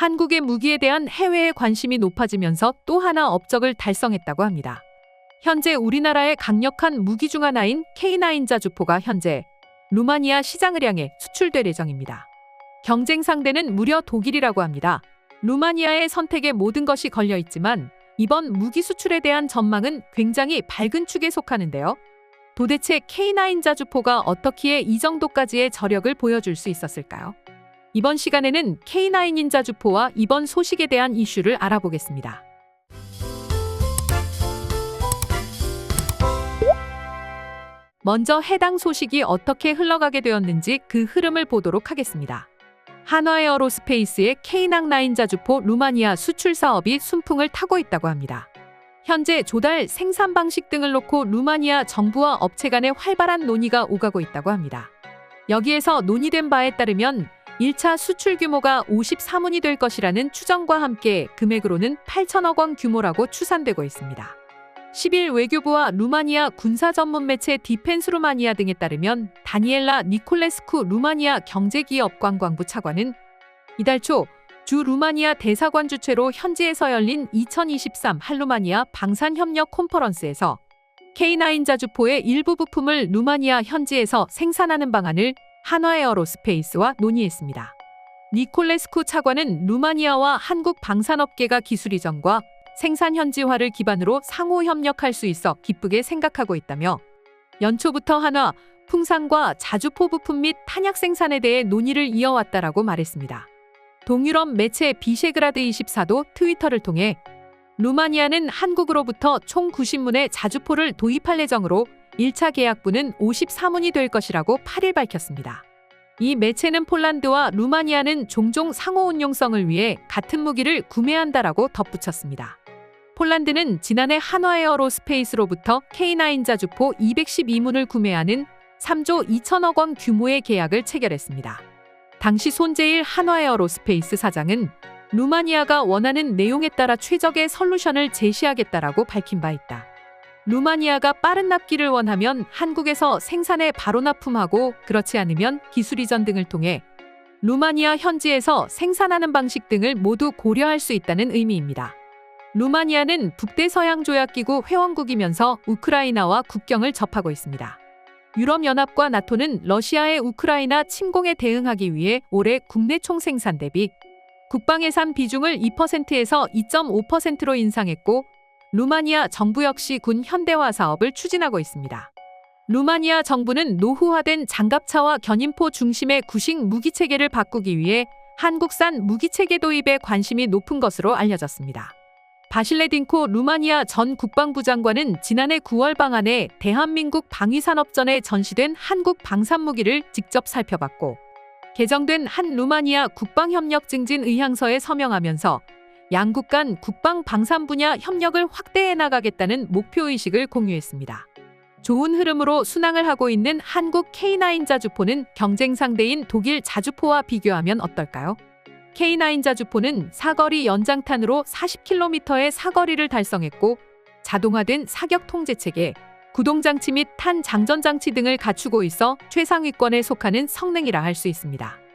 한국의 무기에 대한 해외의 관심이 높아지면서 또 하나 업적을 달성했다고 합니다. 현재 우리나라의 강력한 무기 중 하나인 K9 자 주포가 현재 루마니아 시장을 향해 수출될 예정입니다. 경쟁 상대는 무려 독일이라고 합니다. 루마니아의 선택에 모든 것이 걸려 있지만 이번 무기 수출에 대한 전망은 굉장히 밝은 축에 속하는데요. 도대체 K9 자주포가 어떻기에 이 정도까지의 저력을 보여줄 수 있었을까요? 이번 시간에는 K9 인 자 주포와 이번 소식에 대한 이슈를 알아보겠습니다. 먼저 해당 소식이 어떻게 흘러가게 되었는지 그 흐름을 보도록 하겠습니다. 한화에어로스페이스의 K9 자주포 루마니아 수출 사업이 순풍을 타고 있다고 합니다. 현재 조달 생산 방식 등을 놓고 루마니아 정부와 업체 간의 활발한 논의가 오가고 있다고 합니다. 여기에서 논의된 바에 따르면 1차 수출 규모가 54문이 될 것이라는 추정과 함께 금액으로는 8천억 원 규모라고 추산되고 있습니다. 10일 외교부와 루마니아 군사 전문 매체 디펜스 루마니아 등에 따르면 다니엘라 니콜레스쿠 루마니아 경제기업 관광부 차관은 이달 초 주 루마니아 대사관 주최로 현지에서 열린 2023 한루마니아 방산협력 콘퍼런스에서 K9 자주포의 일부 부품을 루마니아 현지에서 생산하는 방안을 한화에어로스페이스와 논의했습니다. 니콜레스쿠 차관은 루마니아와 한국 방산업계가 기술 이전과 생산 현지화를 기반으로 상호 협력할 수 있어 기쁘게 생각하고 있다며 연초부터 한화, 풍산과 자주포 부품 및 탄약 생산에 대해 논의를 이어왔다라고 말했습니다. 동유럽 매체 비셰그라드 24도 트위터를 통해 루마니아는 한국으로부터 총 90문의 자주포를 도입할 예정으로 1차 계약분은 54문이 될 것이라고 8일 밝혔습니다. 이 매체는 폴란드와 루마니아는 종종 상호 운용성을 위해 같은 무기를 구매한다라고 덧붙였습니다. 폴란드는 지난해 한화에어로스페이스로부터 K9 자 주포 212문을 구매하는 3조 2천억 원 규모의 계약을 체결했습니다. 당시 손재일 한화에어로스페이스 사장은 루마니아가 원하는 내용에 따라 최적의 솔루션을 제시하겠다라고 밝힌 바 있다. 루마니아가 빠른 납기를 원하면 한국에서 생산에 바로 납품하고 그렇지 않으면 기술 이전 등을 통해 루마니아 현지에서 생산하는 방식 등을 모두 고려할 수 있다는 의미입니다. 루마니아는 북대서양 조약기구 회원국이면서 우크라이나와 국경을 접하고 있습니다. 유럽연합과 나토는 러시아의 우크라이나 침공에 대응하기 위해 올해 국내 총생산 대비 국방 예산 비중을 2%에서 2.5%로 인상했고 루마니아 정부 역시 군 현대화 사업을 추진하고 있습니다. 루마니아 정부는 노후화된 장갑차와 견인포 중심의 구식 무기 체계를 바꾸기 위해 한국산 무기 체계 도입에 관심이 높은 것으로 알려졌습니다. 바실레딩코 루마니아 전 국방부 장관은 지난해 9월 방안에 대한민국 방위산업전에 전시된 한국 방산무기를 직접 살펴봤고 개정된 한 루마니아 국방협력 증진 의향서에 서명하면서 양국 간 국방 방산 분야 협력을 확대해 나가겠다는 목표의식을 공유했습니다. 좋은 흐름으로 순항을 하고 있는 한국 K9 자주포는 경쟁 상대인 독일 자주포와 비교하면 어떨까요? K9 자주포는 사거리 연장탄으로 40km의 사거리를 달성했고 자동화된 사격 통제 체계, 구동장치 및 탄 장전장치 등을 갖추고 있어 최상위권에 속하는 성능이라 할 수 있습니다.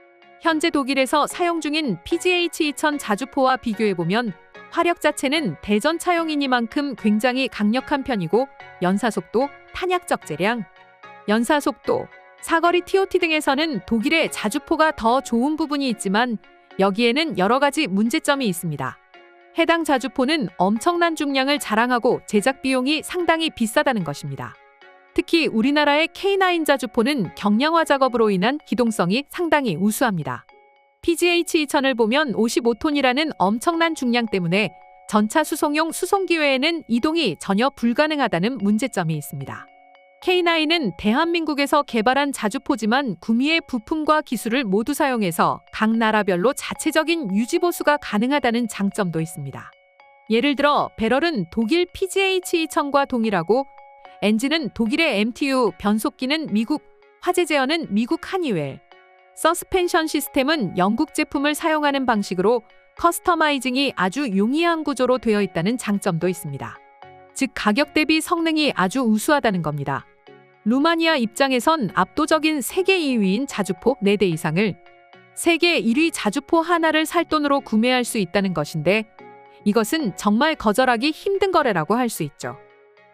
현재 독일에서 사용 중인 PGH-2000 자주포와 비교해보면 화력 자체는 대전 차용이니만큼 굉장히 강력한 편이고 연사속도, 탄약 적 재량, 연사속도, 사거리 TOT 등에서는 독일의 자주포가 더 좋은 부분이 있지만 여기에는 여러 가지 문제점이 있습니다. 해당 자주포는 엄청난 중량을 자랑하고 제작 비용이 상당히 비싸다는 것입니다. 특히 우리나라의 K9 자주포는 경량화 작업으로 인한 기동성이 상당히 우수합니다. PGH-2000을 보면 55톤이라는 엄청난 중량 때문에 전차 수송용 수송기 외에는 이동이 전혀 불가능하다는 문제점이 있습니다. K9은 대한민국에서 개발한 자주포지만 구미의 부품과 기술을 모두 사용해서 각 나라별로 자체적인 유지보수가 가능하다는 장점도 있습니다. 예를 들어 배럴은 독일 PGH-2000과 동일하고 엔진은 독일의 MTU, 변속기는 미국, 화재 제어는 미국 하니웰, 서스펜션 시스템은 영국 제품을 사용하는 방식으로 커스터마이징이 아주 용이한 구조로 되어 있다는 장점도 있습니다. 즉 가격 대비 성능이 아주 우수하다는 겁니다. 루마니아 입장에선 압도적인 세계 2위인 자주포 4대 이상을 세계 1위 자주포 하나를 살 돈으로 구매할 수 있다는 것인데 이것은 정말 거절하기 힘든 거래라고 할 수 있죠.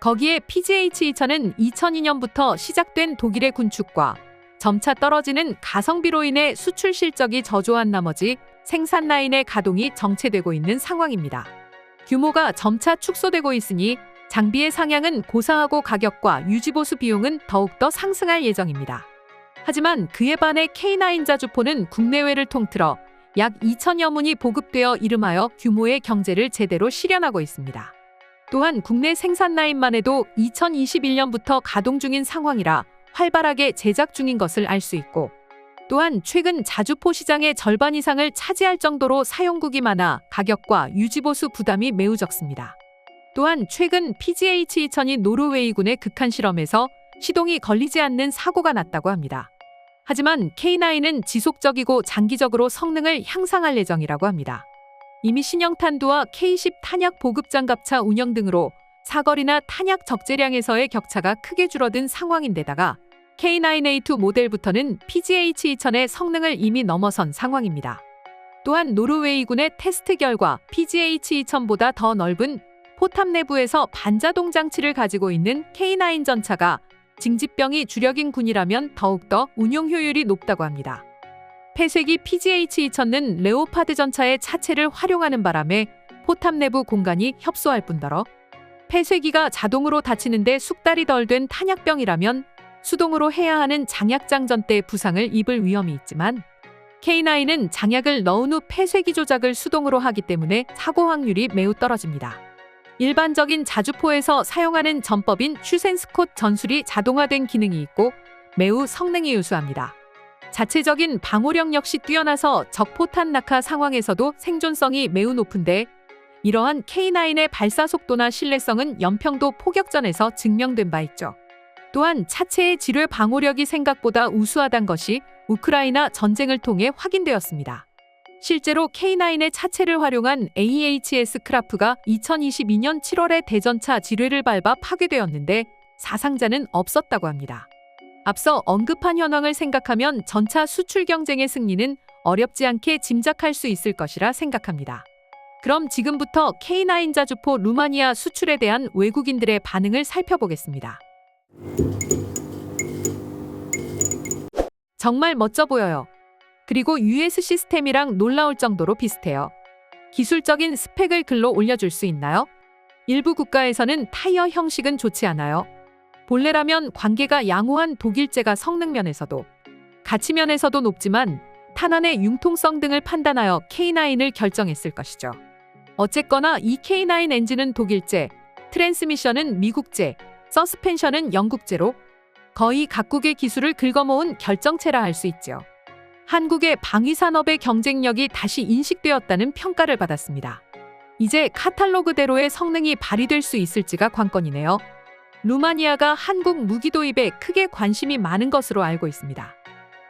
거기에 PGH 2000은 2002년부터 시작된 독일의 군축과 점차 떨어지는 가성비로 인해 수출 실적이 저조한 나머지 생산 라인의 가동이 정체되고 있는 상황입니다. 규모가 점차 축소되고 있으니 장비의 상향은 고사하고 가격과 유지보수 비용은 더욱더 상승할 예정입니다. 하지만 그에 반해 K9 자주포는 국내외를 통틀어 약 2천여 문이 보급되어 이름하여 규모의 경제를 제대로 실현하고 있습니다. 또한 국내 생산 라인만 해도 2021년부터 가동 중인 상황이라 활발하게 제작 중인 것을 알 수 있고 또한 최근 자주포 시장의 절반 이상을 차지할 정도로 사용국이 많아 가격과 유지보수 부담이 매우 적습니다. 또한 최근 PGH 2000이 노르웨이군의 극한 실험에서 시동이 걸리지 않는 사고가 났다고 합니다. 하지만 K9은 지속적이고 장기적으로 성능을 향상할 예정이라고 합니다. 이미 신형탄두와 K10 탄약 보급 장갑차 운영 등으로 사거리나 탄약 적재량에서의 격차가 크게 줄어든 상황인데다가 K9A2 모델부터는 PGH 2000의 성능을 이미 넘어선 상황입니다. 또한 노르웨이군의 테스트 결과 PGH 2000보다 더 넓은 포탑 내부에서 반자동 장치를 가지고 있는 K9 전차가 징집병이 주력인 군이라면 더욱더 운용 효율이 높다고 합니다. 폐쇄기 PGH 2000은 레오파드 전차의 차체를 활용하는 바람에 포탑 내부 공간이 협소할 뿐더러 폐쇄기가 자동으로 닫히는데 숙달이 덜 된 탄약병이라면 수동으로 해야 하는 장약 장전 때 부상을 입을 위험이 있지만 K9은 장약을 넣은 후 폐쇄기 조작을 수동으로 하기 때문에 사고 확률이 매우 떨어집니다. 일반적인 자주포에서 사용하는 전법인 슈센스콧 전술이 자동화된 기능이 있고 매우 성능이 우수합니다. 자체적인 방호력 역시 뛰어나서 적포탄 낙하 상황에서도 생존성이 매우 높은데 이러한 K9의 발사 속도나 신뢰성은 연평도 포격전에서 증명된 바 있죠. 또한 차체의 지뢰 방호력이 생각보다 우수하단 것이 우크라이나 전쟁을 통해 확인되었습니다. 실제로 K9의 차체를 활용한 AHS 크라프가 2022년 7월에 대전차 지뢰를 밟아 파괴되었는데 사상자는 없었다고 합니다. 앞서 언급한 현황을 생각하면 전차 수출 경쟁의 승리는 어렵지 않게 짐작할 수 있을 것이라 생각합니다. 그럼 지금부터 K9 자주포 루마니아 수출에 대한 외국인들의 반응을 살펴보겠습니다. 정말 멋져 보여요. 그리고 US 시스템이랑 놀라울 정도로 비슷해요. 기술적인 스펙을 글로 올려줄 수 있나요? 일부 국가에서는 타이어 형식은 좋지 않아요. 본래라면 관계가 양호한 독일제가 성능 면에서도 가치 면에서도 높지만 탄환의 융통성 등을 판단하여 K9을 결정했을 것이죠. 어쨌거나 이 K9 엔진은 독일제, 트랜스미션은 미국제, 서스펜션은 영국제로 거의 각국의 기술을 긁어모은 결정체라 할 수 있죠. 한국의 방위 산업의 경쟁력이 다시 인식되었다는 평가를 받았습니다. 이제 카탈로그대로의 성능이 발휘될 수 있을지가 관건이네요. 루마니아가 한국 무기 도입에 크게 관심이 많은 것으로 알고 있습니다.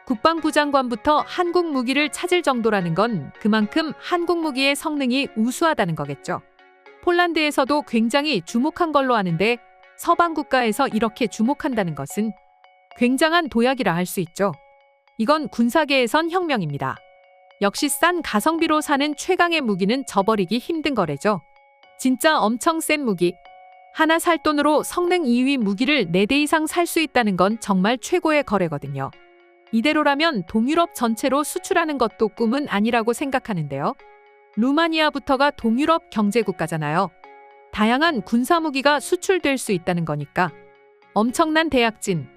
국방부 장관부터 한국 무기를 찾을 정도라는 건 그만큼 한국 무기의 성능이 우수하다는 거겠죠. 폴란드에서도 굉장히 주목한 걸로 아는데 서방 국가에서 이렇게 주목한다는 것은 굉장한 도약이라 할 수 있죠. 이건 군사계에선 혁명입니다. 역시 싼 가성비로 사는 최강의 무기는 저버리기 힘든 거래죠. 진짜 엄청 센 무기. 하나 살 돈으로 성능 2위 무기를 4대 이상 살 수 있다는 건 정말 최고의 거래거든요. 이대로라면 동유럽 전체로 수출하는 것도 꿈은 아니라고 생각하는데요. 루마니아부터가 동유럽 경제국가잖아요. 다양한 군사무기가 수출될 수 있다는 거니까. 엄청난 대약진.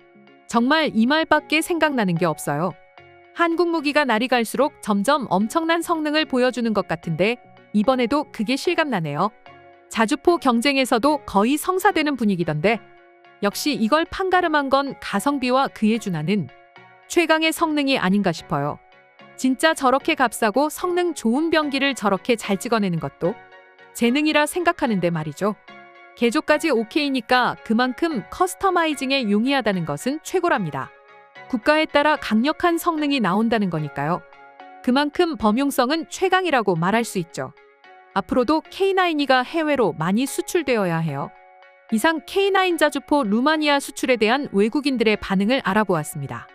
정말 이 말밖에 생각나는 게 없어요. 한국 무기가 날이 갈수록 점점 엄청난 성능을 보여주는 것 같은데 이번에도 그게 실감나네요. 자주포 경쟁에서도 거의 성사되는 분위기던데 역시 이걸 판가름한 건 가성비와 그에 준하는 최강의 성능이 아닌가 싶어요. 진짜 저렇게 값싸고 성능 좋은 병기를 저렇게 잘 찍어내는 것도 재능이라 생각하는데 말이죠. 개조까지 오케이니까 그만큼 커스터마이징에 용이하다는 것은 최고랍니다. 국가에 따라 강력한 성능이 나온다는 거니까요. 그만큼 범용성은 최강이라고 말할 수 있죠. 앞으로도 K9이가 해외로 많이 수출되어야 해요. 이상 K9 자주포 루마니아 수출에 대한 외국인들의 반응을 알아보았습니다.